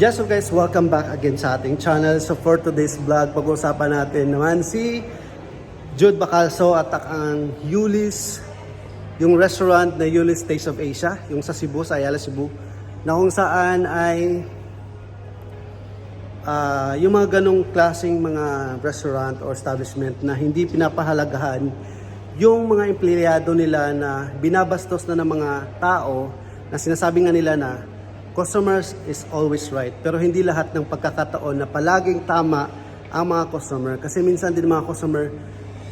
Yes, so guys, welcome back again sa ating channel. So for today's vlog, pag-uusapan natin naman si Jude Bacalso at ang Yulis, yung restaurant na Yulis Taste of Asia, yung sa Cebu, sa Ayala, Cebu, na kung saan ay ah, yung mga ganong klaseng mga restaurant or establishment na hindi pinapahalagahan yung mga empleyado nila na binabastos na ng mga tao na sinasabi nga nila na customers is always right. Pero hindi lahat ng pagkakataon na palaging tama ang mga customer. Kasi minsan din mga customer,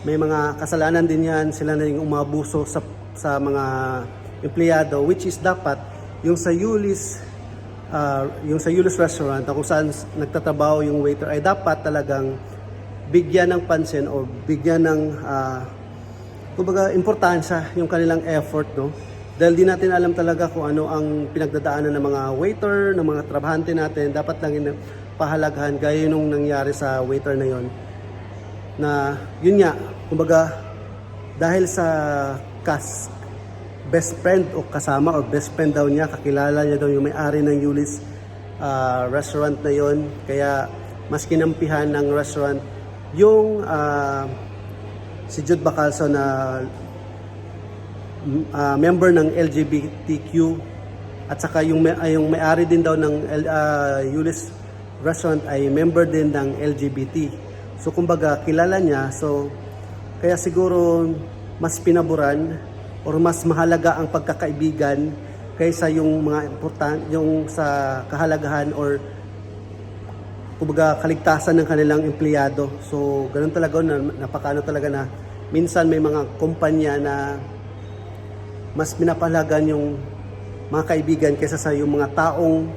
may mga kasalanan din yan. Sila na yung umabuso sa, sa mga empleyado, which is dapat yung sa Yulis, ah, yung sa Yulis Restaurant, kung saan nagtatrabaho yung waiter, ay dapat talagang bigyan ng pansin o bigyan ng ah, kumbaga importansya yung kanilang effort no dahil di natin alam talaga kung ano ang pinagdadaanan ng mga waiter ng mga trabahante natin dapat lang pahalagahan. Gaya nung nangyari sa waiter na yon na yun nga kumbaga dahil sa kas best friend o kasama or best friend daw niya kakilala niya daw yung may-ari ng Yulis ah, restaurant na yon kaya mas kinampihan ng restaurant yung ah, si Jude Bacalso na ah, member ng LGBTQ at saka yung may, ay, yung may-ari din daw ng L- ah, Yulis Restaurant ay member din ng LGBT. So kumbaga kilala niya so kaya siguro mas pinaboran or mas mahalaga ang pagkakaibigan kaysa yung mga important yung sa kahalagahan or kumbaga kaligtasan ng kanilang empleyado. So, ganun talaga, na, napakano talaga na minsan may mga kumpanya na mas pinapalagan yung mga kaibigan kaysa sa yung mga taong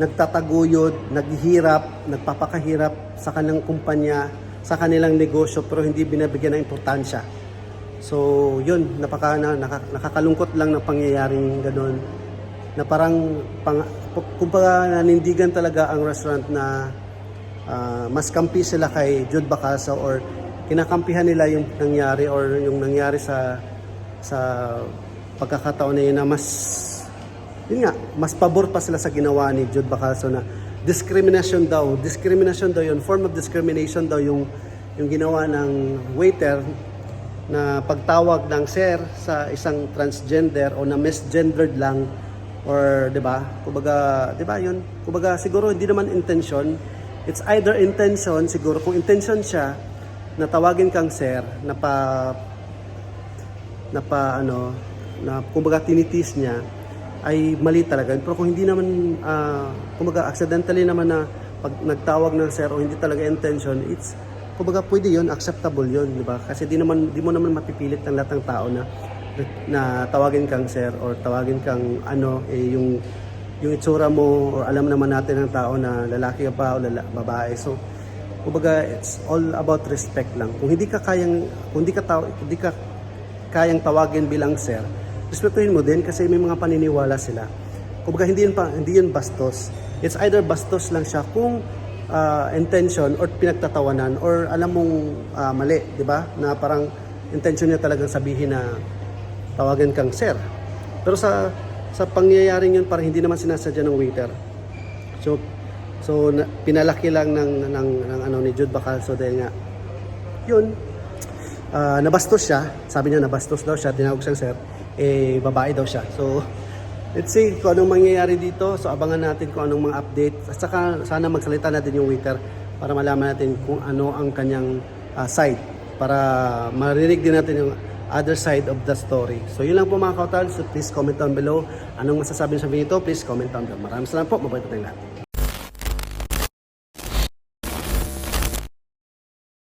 nagtataguyod, naghihirap, nagpapakahirap sa kanilang kumpanya, sa kanilang negosyo pero hindi binabigyan ng importansya. So, yun, napaka, na, naka- nakakalungkot lang ng pangyayaring ganun na parang pang, kumbaga nanindigan talaga ang restaurant na ah, mas kampi sila kay Jude Bacasa or kinakampihan nila yung nangyari or yung nangyari sa sa pagkakataon na yun na mas yun nga, mas pabor pa sila sa ginawa ni Jude Bacalso na discrimination daw, discrimination daw yun, form of discrimination daw yung yung ginawa ng waiter na pagtawag ng sir sa isang transgender o na misgendered lang or 'di ba? Kumbaga, 'di ba 'yun? Kumbaga siguro hindi naman intention. It's either intention siguro kung intention siya na tawagin kang sir na pa na pa ano na kumbaga tinitis niya ay mali talaga. Pero kung hindi naman ah, kumbaga accidentally naman na pag nagtawag ng sir o hindi talaga intention, it's kumbaga pwede 'yon, acceptable 'yon, di ba? Kasi di naman di mo naman mapipilit ng lahat ng tao na na tawagin kang sir or tawagin kang ano eh yung yung itsura mo or alam naman natin ng tao na lalaki ka pa o lala, babae. So kumbaga it's all about respect lang. Kung hindi ka kayang kung hindi ka taw, hindi ka kayang tawagin bilang sir, respetuhin mo din kasi may mga paniniwala sila. Kumbaga hindi yun, pa, hindi yun bastos. It's either bastos lang siya kung ah, intention or pinagtatawanan or alam mong ah, mali, di ba? Na parang intention niya talagang sabihin na tawagan kang sir. Pero sa sa pangyayaring yun parang hindi naman sinasadya ng waiter. So so na, pinalaki lang ng ng, ng ano ni Jude Bacalso dahil nga yun ah, nabastos siya. Sabi niya nabastos daw siya, tinawag siyang sir. Eh babae daw siya. So let's see kung anong mangyayari dito. So abangan natin kung anong mga update. At saka sana magsalita natin yung waiter para malaman natin kung ano ang kanyang ah, side para marinig din natin yung other side of the story. So yun lang po mga kautal. So please comment down below. Anong masasabi sa video? Please comment down below. Maraming salamat po. Mabait po tayong lahat.